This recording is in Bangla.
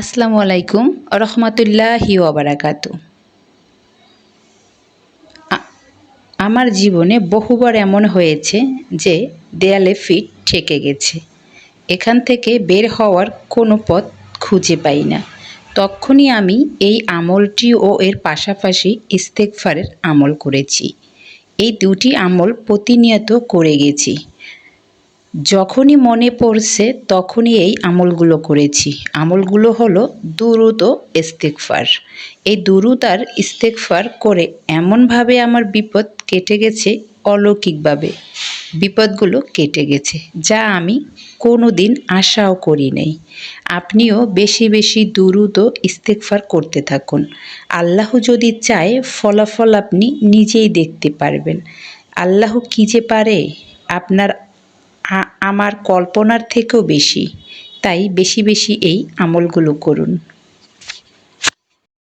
আসসালামু আলাইকুম রহমতুল্লাহি ওবরাকাতু আমার জীবনে বহুবার এমন হয়েছে যে দেয়ালে ফিট ঠেকে গেছে। এখান থেকে বের হওয়ার কোনো পথ খুঁজে পাই না। তখনই আমি এই আমলটি ও এর পাশাপাশি ইস্তেকফারের আমল করেছি। এই দুটি আমল প্রতিনিয়ত করে গেছি। যখনই মনে পড়ছে, তখনই এই আমলগুলো করেছি। আমলগুলো হলো দুরুদ ও ইস্তেকফার এই দুরুদ আর ইস্তেকফার করে এমনভাবে আমার বিপদ কেটে গেছে, অলৌকিকভাবে। বিপদগুলো কেটে গেছে, যা আমি কোনো দিন আশাও করি নাই। আপনিও বেশি বেশি দুরুদ ও ইস্তেকফার করতে থাকুন। আল্লাহ যদি চায়, ফলাফল আপনি নিজেই দেখতে পারবেন। আল্লাহ কী যে পারে, আপনার আমার কল্পনার থেকেও বেশি। তাই বেশি বেশি এই আমলগুলো করুন।